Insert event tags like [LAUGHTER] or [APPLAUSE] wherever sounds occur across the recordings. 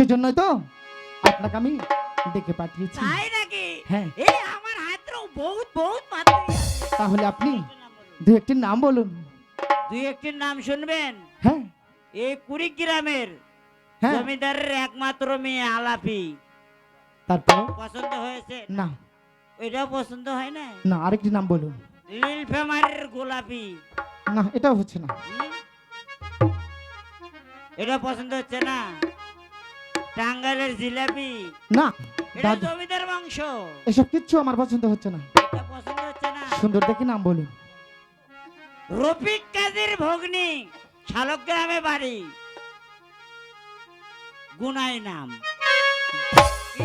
সেজন্যই তো আপনাকে আমি ডেকে পাঠিয়েছি। তাই নাকি? হ্যাঁ। এই আমার হাতেও বহুত বহুত মাত্রা তাহলে আপনি দু একটি নাম বলুন। দুই একটির নাম শুনবেন? হ্যাঁ। এই কুড়িগ্রামের হ্যাঁ। জমিদারের একমাত্র মেয়ে আলাপি। তারপর? পছন্দ হয়েছে? না। ওইটাও পছন্দ হয় না? না আরেকটি নাম বলুন। নীল ফেমারের গোলাপি। না এটাও হচ্ছে না। এটা পছন্দ হচ্ছে না? টাঙ্গাইলের জিলাপি। না এটা দাদু। জমিদার মাংস। এসব কিচ্ছু আমার পছন্দ হচ্ছে না। এটা পছন্দ হচ্ছে না। সুন্দর দেখে নাম বলুন। রফিক কাজীর ভগ্নি শালগ্রামে বাড়ি। গুনাই নাম।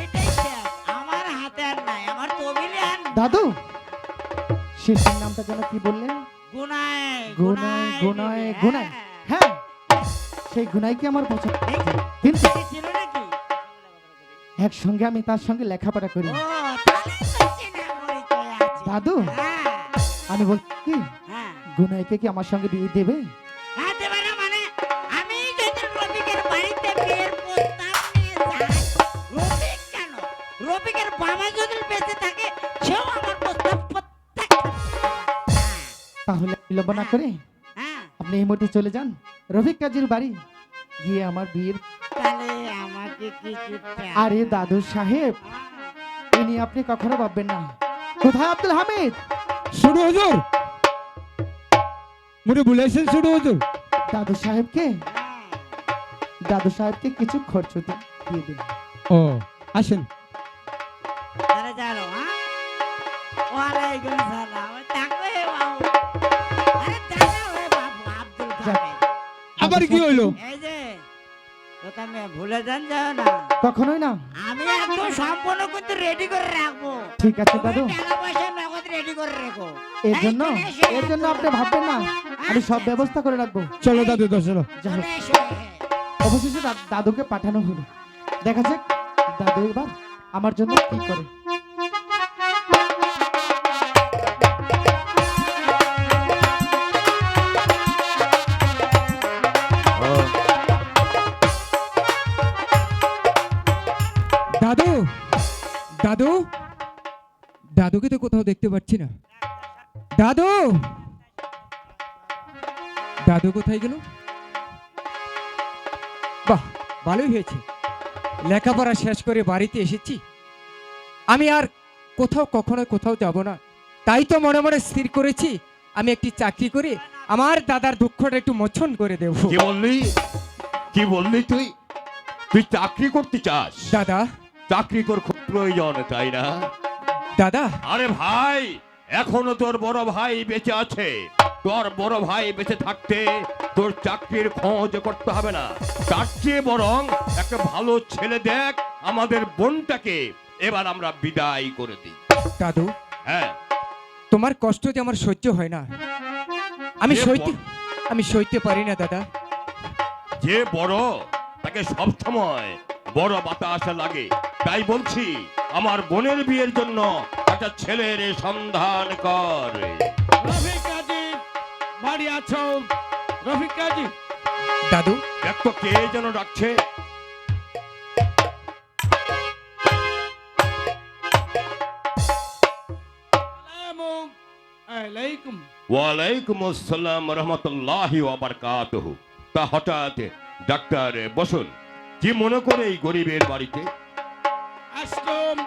এটাই শেষ। আমার হাতে আর নাই আমার তবিলে আর দাদু শেষের নামটা যেন কি বললেন? গুনাই গুনাই, গুনাই, গুনাই। হ্যাঁ। সেই গুনাই কি আমার পছন্দ? কিন্তু একসঙ্গে আমি তার সঙ্গে লেখাপড়া করি। দাদু হ্যাঁ, আমি বলছি হ্যাঁ। গুনাইকে কি আমার সঙ্গে বিয়ে দেবে? হ্যাঁ, মানে রফিকের বাবা যদি বেঁচে থাকে সেও আমার প্রস্তাব। তাহলে বিলম্ব না করে হ্যাঁ, আপনি এই মুহূর্তে চলে যান। রফিক কাজীর বাড়ি। গিয়ে আমার বিয়ের আরে দাদু সাহেব নিয়ে আপনি কখনো ভাববেন না। কোথায় আব্দুল হামিদ? ছোট হুজুর। মুড়ে বলেছেন ছোট হুজুর। দাদু সাহেবকে। দাদু সাহেবকে কিছু খরচ দিয়ে দিন। ও আসেন। আরে জানো হ্যাঁ ওয়ালাইকুম সালাম থাকো বাবু। আরে দাঁড়াও হে বাবু আব্দুল। আবার কি হইল? আমি ভুলে যান যাও না। কখনোই না। আমি একদম সম্পূর্ণ কিন্তু রেডি করে রাখব। ঠিক আছে দাদু। টাকা পয়সা নগদ রেডি করে রেখো। এর জন্য? এর জন্য আপনি ভাববেন না। আমি সব ব্যবস্থা করে রাখব। চলো দাদু তো চলো। অবশেষে দাদুকে পাঠানো হলো। দেখা যাক দাদু এবার আমার জন্য কি করে। দাদু? দাদুকে তো কোথাও দেখতে পাচ্ছি না। দাদু? দাদু কোথায় গেল? বাহ ভালোই হয়েছে। লেখাপড়া শেষ করে বাড়িতে এসেছি। আমি আর কোথাও কখনো কোথাও যাব না। তাই তো মনে মনে স্থির করেছি আমি একটি চাকরি করে আমার দাদার দুঃখটা একটু মোচন করে দেব। কি বললি? কি বললি তুই? তুই চাকরি করতে চাস? দাদা? চাকরি খুব প্রয়োজন তাই না। দাদা। আরে ভাই এখনও তোর বড় ভাই বেঁচে আছে। তোর বড় ভাই বেঁচে থাকতে তোর চাকরির খোঁজ করতে হবে না। তার চেয়ে বরং একটা ভালো ছেলে দেখ আমাদের বোনটাকে। এবার আমরা বিদায় করে দিই। দাদু হ্যাঁ। তোমার কষ্ট যে আমার সহ্য হয় না। আমি সইতে আমি সইতে পারি না দাদা। যে বড় তাকে সব সময় বড় বাতাস লাগে। তাই বলছি আমার বোনের বিয়ের জন্য একটা ছেলের সন্ধান কর। রফিক কাজী বাড়ি আছো? রফিক কাজী দাদু? দেখ তো কে যেন ডাকছে। ওয়ালাইকুম আসসালাম রহমতুল্লাহি ওয়াবারকাতুহু তা হঠাৎ ডাক্তার বসুন কি মনে করে এই গরিবের বাড়িতে? আসলাম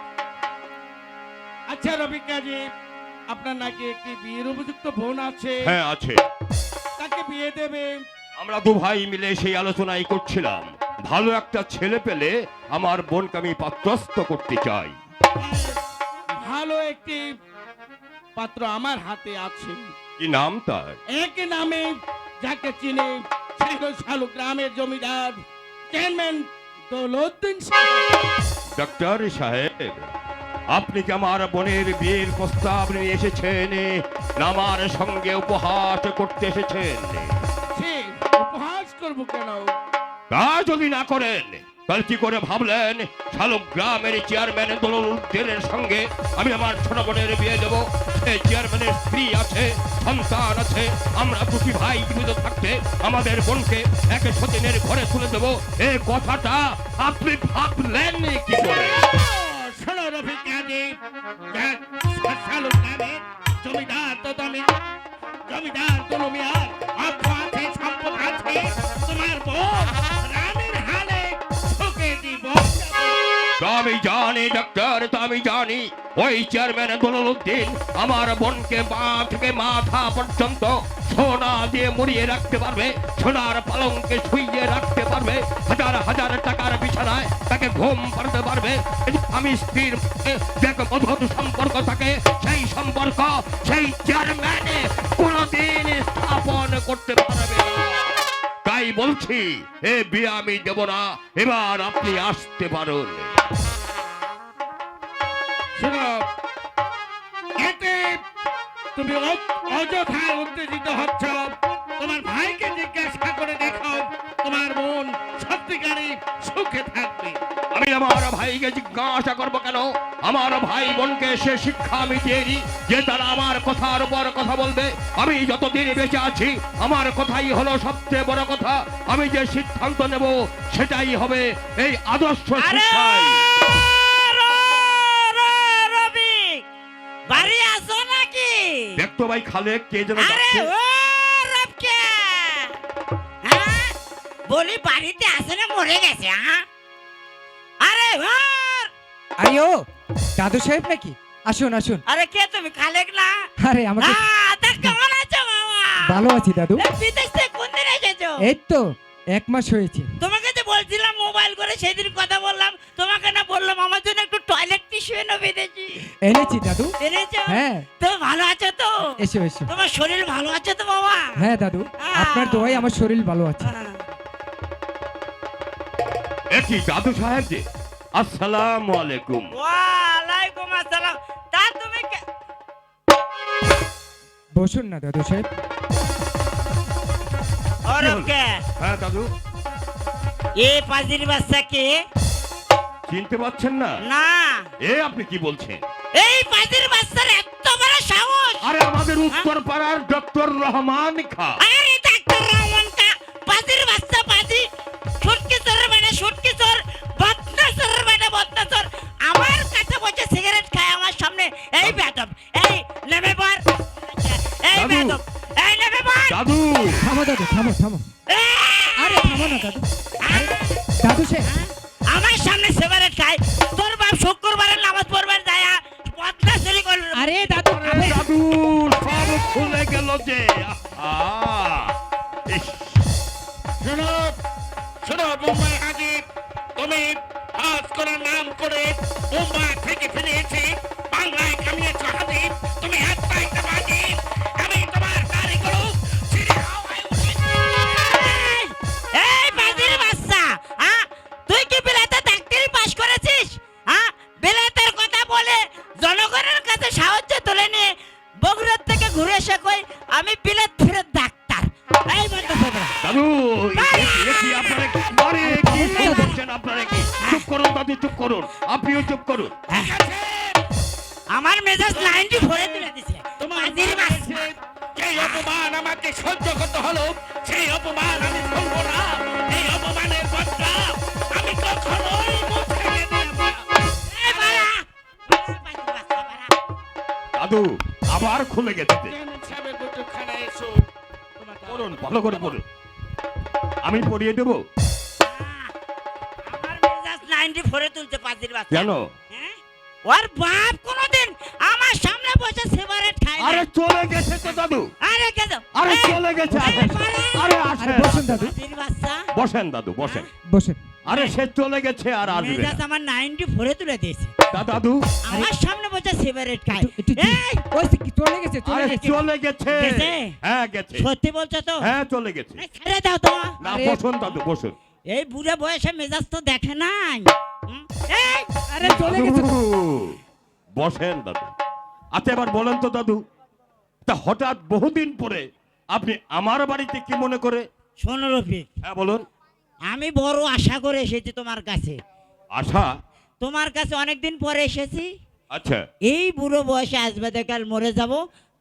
আচ্ছা রফিক কাজী আপনার নাকি একটি বিয়ের উপযুক্ত বোন আছে? হ্যাঁ আছে। তাকে বিয়ে দেবে? আমরা দু ভাই মিলে সেই আলোচনাই করছিলাম। ভালো একটা ছেলে পেলে আমার বোনকে আমি পাত্রস্থ করতে চাই। ভালো একটি পাত্র আমার হাতে আছে। কি নাম তার? এক নামে যাকে চিনি সে হলো শালু গ্রামের জমিদার চেয়ারম্যান দৌলউদ্দিন সাহেব। ডাক্তার সাহেব আপনি কি আমার বোনের বিয়ের প্রস্তাব নিয়ে এসেছেন? আমার সঙ্গে উপহাস করতে এসেছেন? উপহাস করব কেন? তা যদি না করেন তাহলে কি করে ভাবলেন? শালুক গ্রামের চেয়ারম্যান দোলন সঙ্গে আমি আমার ছোট বোনের বিয়ে দেব? চেয়ারম্যানের স্ত্রী আছে, সন্তান আছে, আমরা দুটি ভাই জীবিত থাকতে আমাদের বোনকে এক সতীনের ঘরে তুলে দেব। এই কথাটা আপনি ভাবলেন কি করে? জমিদার তো তুমি জমিদার সম্পদ আছে, তোমার বোন রানীর আমি জানি ডাক্তার আমি জানি, ওই চেয়ারম্যান দোলুদ্দিন আমার বোনকে পা থেকে মাথা পর্যন্ত সোনা দিয়ে মুড়িয়ে রাখতে পারবে, সোনার পালঙ্কে শুইয়ে রাখতে পারবে, হাজার হাজার টাকার বিছানায় তাকে ঘুম পাড়তে পারবে। আমি স্ত্রীর যে মধুর সম্পর্ক থাকে, সেই সম্পর্ক সেই চেয়ারম্যানে কোনোদিন স্থাপন করতে পারবে বলছি এ বিয়ে আমি দেব না এবার আপনি আসতে পারুন। তুমি অযথায় উত্তেজিত হচ্ছ। তোমার ভাইকে জিজ্ঞাসা করে দেখো তোমার মন সত্যিকারী সুখে আমি আমার ভাইকে জিজ্ঞাসা করব কেন? আমার ভাই বোনকে সে শিক্ষা আমি দিয়েছি যে তারা আমার কথার উপর কথা বলবে। আমি যতদিন বেঁচে আছি আমার কথাই হলো সবচেয়ে বড় কথা। আমি যে সিদ্ধান্ত নেব সেটাই হবে এই আদর্শ বাড়ি আসো নাকি? দেখতো ভাই খালে কে যেন আরে ও রফকে হ্যাঁ? বলি বাড়িতে আসে না মরে গেছে হ্যাঁ? আরে ও আরে ও দাদু সাহেব নাকি? আসুন আসুন। আরে কে তুমি খালেক না? আরে আমাকে আহ, কেমন আছো মামা ভালো আছি দাদু। বিদেশ থেকে কোন দিন এসেছ? এই তো এক মাস হয়েছে। তোমাকে যে বলছিলাম মোবাইল করে সেদিন কথা বললাম তোমাকে না বললাম আমার জন্য একটু টয়লেট টিস্যু এনে বেঁধেছি এনেছি দাদু। এনেছো? হ্যাঁ। তুমি ভালো আছো তো? এসো এসো। তোমার শরীর ভালো আছে তো বাবা? হ্যাঁ দাদু। আপনার দোয়াই আমার শরীর ভালো আছে। হ্যাঁ। দাদু সাহেব যে আসসালামু আলাইকুম। ওয়ালাইকুম আসসালাম। তা তুমি বসুন না দাদু সাহেব। ওরকে হ্যাঁ দাদু। এ পাজির বাচ্চা কে? চিনতে পারছেন না? না। এ আপনি কি বলছেন? এই পাজির বাচ্চার এত বড় সাহস! আরে আমাদের উত্তর পাড়ার ডক্টর রহমান খা। আরে ডাক্তার রহমান কা পাজির বাচ্চা দাদু। থামো দাদু থামো থামো। আরে থামো না দাদু। দাদু সাহেব আমার সামনে সিগারেট খায়। তোর বাপ শুক্রবারের নামাজ পড়বার যায় বদনা চুরি করল। আরে দাদু আরে দাদু সব খুলে গেল যে শোনো শোনো বোম্বাই হাজির। তুমি আজ করার নাম করে বোম্বাই করছেন আপনারা কি? চুপ করুন দাদু চুপ করুন। আপনিও চুপ করুন। আমার মেজাজ নাইনটি ফোরে তুলে দিছে। বাড়িতে যে অপমান আমাকে সহ্য করতে হলো সেই অপমান আমি ভুলব না। এই অপমানের বদলা আমি কখনোই। দাদু আবার খুলে গেছে ভালো করে পড়ুন। আমি পড়িয়ে দেবো? নাইনটি ফোরে তুলছে পাজির বাচ্চা। কেন হ্যাঁ? ওর বাপ কোনোদিন আমার সামনে বসে সিগারেট খায় আরে চলে গেছে তো দাদু। আরে কেন আরে চলে গেছে! আরে। আরে আসেন। বসুন দাদু। বসেন দাদু বসেন। বসেন। আরে সে চলে গেছে আর আসবে না। আমার নাইনটি ফোরে তুলে দিয়েছে। দাদু। আমার সামনে বসে সিগারেট খায় এই, ওই কি চলে গেছে চলে গেছে। চলে গেছে। গেছে? হ্যাঁ গেছে। সত্যি বলছো তো? হ্যাঁ চলে গেছে। ছেড়ে দাও তো। না বসুন দাদু বসুন। এই বুড়ে বয়সে মেজাজ তো দেখে নাই? এই, আরে চলে গেছে। বসেন দাদু। আচ্ছা এবার বলেন তো দাদু তা হঠাৎ বহুদিন পরে আপনি আমার বাড়িতে কি মনে করে? শোনো রফিক। হ্যাঁ বলুন। আমি বড় আশা করে এসেছি তোমার কাছে। আশা? তোমার কাছে অনেকদিন পরে এসেছি। আচ্ছা। এই বুড়ো বয়সে আসবে কাল মরে যাব।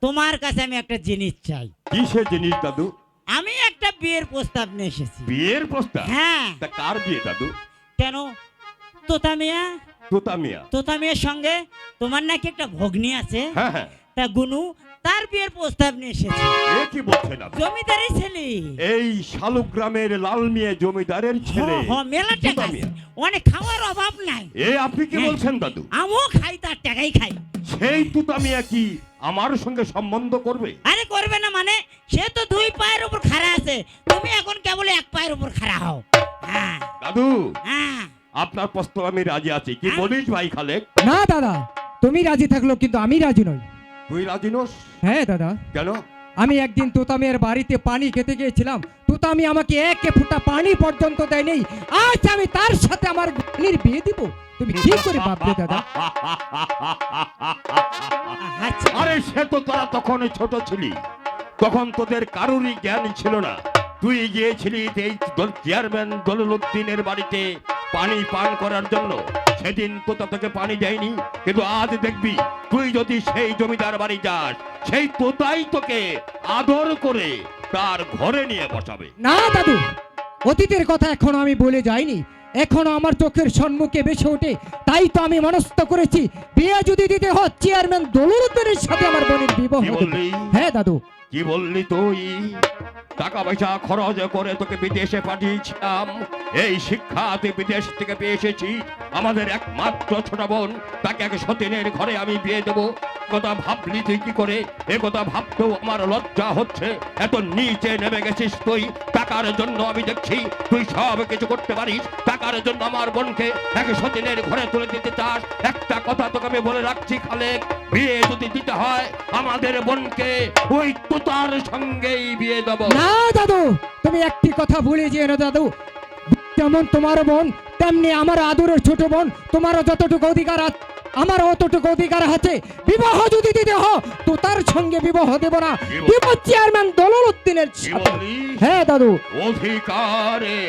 তোমার কাছে আমি একটা জিনিস চাই। কিসের জিনিস দাদু? আমি একটা বিয়ের প্রস্তাব নিয়ে এসেছি। বিয়ের প্রস্তাব? হ্যাঁ। তা কার বিয়ে দাদু? কেন? তোতা মিয়া? তোতা মিয়া। তোতা মিয়ার সঙ্গে তোমার নাকি একটা ভগ্নি আছে। হ্যাঁ হ্যাঁ। তা গুনু তার বিয়ের প্রস্তাব নিয়ে এসেছে। এ কি বলছেন আপনি জমিদারের ছেলে। এই শালুগ্রামের লাল মিয়া জমিদারের ছেলে। হ, মেলা টাকা। অনেক খাওয়ার অভাব নাই। এ আপনি কি হ্যাঁ। বলছেন দাদু? আমিও খাই তার টাকাই খাই। সেই তুতা মিয়া কি আমার সঙ্গে সম্বন্ধ করবে? আরে করবে না মানে সে তো দুই পায়ের উপর খাড়া আছে। তুমি এখন কেবল এক পায়ের উপর খাড়া হও। হ্যাঁ। দাদু হ্যাঁ। আপনার প্রস্তাব আমি রাজি আছি। কি হ্যাঁ। বলিস ভাই খালেক? না দাদা তুমি রাজি থাকল কিন্তু আমি রাজি নই। তুই রাজি নোস? হ্যাঁ দাদা। কেন? আমি একদিন তোতামিয়ার বাড়িতে পানি খেতে গিয়েছিলাম। তোতামি আমাকে এক ফুটা পানি পর্যন্ত দেয়নি। আজ আমি তার সাথে আমার বিয়ে দিব। তুমি কি করে ভাববে দাদা? [LAUGHS] আরে সে তো তোরা তখন ছোট ছিলি। তখন তোদের কারোরই জ্ঞান ছিল না। তুই গিয়েছিলি এই চেয়ারম্যান দলুদ্দিনের বাড়িতে পানি পান করার জন্য। সেদিন তো তোকে পানি দেয়নি কিন্তু আজ দেখবি তুই যদি সেই জমিদার বাড়ি যাস সেই তোতাই তোকে আদর করে তার ঘরে নিয়ে বসাবে। না দাদু অতীতের কথা এখনও আমি বলে যাইনি। এখনও আমার চোখের সম্মুখে বেশি ওঠে। তাই তো আমি মনস্থ করেছি বিয়ে যদি দিতে হয় চেয়ারম্যান দলুদ্দিনের সাথে আমার বোনের বিবাহ হ্যাঁ দাদু। কি বললি তুই? টাকা পয়সা খরচ করে তোকে বিদেশে পাঠিয়েছিলাম। এই শিক্ষা তুই বিদেশ থেকে পেয়ে এসেছিস আমাদের একমাত্র ছোট বোন তাকে এক সতীনের ঘরে আমি বিয়ে দেবো। কথা ভাবলি তুই কি করে? এ কথা ভাবতেও আমার লজ্জা হচ্ছে। এত নিচে নেমে গেছিস তুই। টাকার জন্য আমি দেখছি তুই সব কিছু করতে পারিস। টাকার জন্য আমার বোনকে এক সতীনের ঘরে তুলে দিতে চাস। একটা কথা তোকে আমি বলে রাখছি, খালেক, বিয়ে যদি দিতে হয়, আমাদের বোনকে ওই তোতার সঙ্গেই বিয়ে দেবো। না, দাদু, তুমি একটি কথা ভুলে যেও না, দাদু। যেমন তোমার বোন, তেমনি আমার আদরের ছোট বোন, তোমারও যতটুকু অধিকার আছে আমার অতটুকু অধিকার আছে। বিবাহ যদি দিতে হ তো তার সঙ্গে বিবাহ দেব না। দেব চেয়ারম্যান দলল উদ্দিনের। হ্যাঁ দাদু। অধিকারে।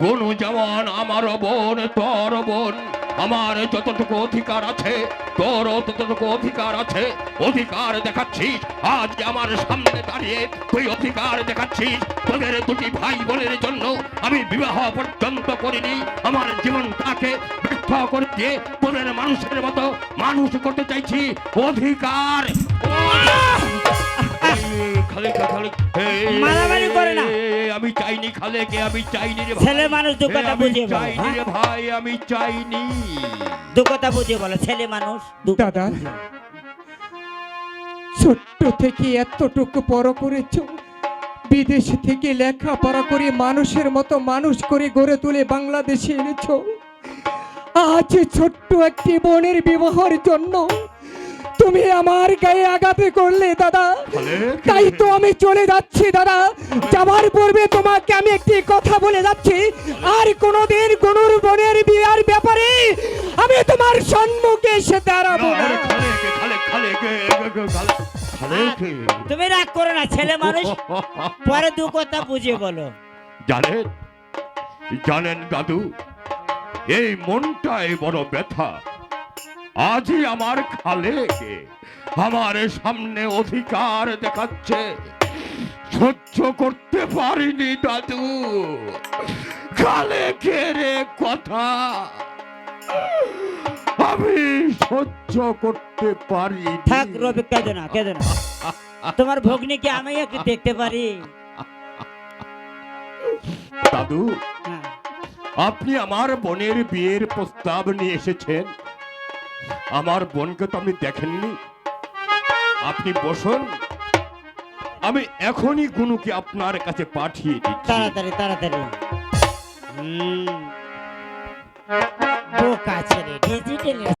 গুণ যেমন আমার বোন তোর বোন। আমার যতটুকু অধিকার আছে, তোর ততটুকু অধিকার আছে, অধিকার দেখাচ্ছিস। আজ আমার সামনে দাঁড়িয়ে তুই অধিকার দেখাচ্ছিস, তোদের দুটি ভাই বোনের জন্য আমি বিবাহ পর্যন্ত করিনি। আমার জীবনটাকে ব্যর্থ করে দিয়ে তোদের মানুষের মতো মানুষ করতে চাইছি। অধিকার! খালি খালি মারামারি করে না। আমি চাইনি খালেকে আমি চাইনি রে ছেলে মানুষ দু কথা বুঝিয়ে বলো চাইনি হ্যাঁ? রে ভাই আমি চাইনি দু কথা বুঝিয়ে বলো ছেলে মানুষ দু কথা দাদা। ছোট্ট থেকে এতটুকু বড় করেছ বিদেশ থেকে লেখাপড়া করে মানুষের মতো মানুষ করে গড়ে তুলে বাংলাদেশে এনেছ আজ ছোট্ট একটি বোনের বিবাহের জন্য তুমি আমার গায়ে আঘাতে করলে দাদা। তাই তো আমি চলে যাচ্ছি দাদা। যাবার পূর্বে তোমাকে আমি একটি কথা বলে যাচ্ছি। আর কোনোদিন কোনোর বোনের বিয়ার ব্যাপারে আমি তোমার সম্মুখে এসে দাঁড়াবো তুমি রাগ করো না ছেলে মানুষ। [LAUGHS] পরে দু কথা বুঝিয়ে বলো। জানেন জানেন দাদু এই মনটাই বড় ব্যথা। আজই আমার খালে আমার সামনে অধিকার দেখাচ্ছে। সহ্য করতে পারিনি দাদু। খালেকের এ কথা। আমি সহ্য করতে পারি থাক রবি কেঁদে না কেঁদে না। তোমার ভগ্নিকে আমি একটু দেখতে পারি? দাদু হ্যাঁ। আপনি আমার বোনের বিয়ের প্রস্তাব নিয়ে এসেছেন। আমার বোনকে তো আপনি দেখেননি। আপনি বসুন। আমি এখনই গুনুকে আপনার কাছে পাঠিয়ে দিচ্ছি। তাড়াতাড়ি তাড়াতাড়ি। হুম। বোকা ছেলে ডিজিটাল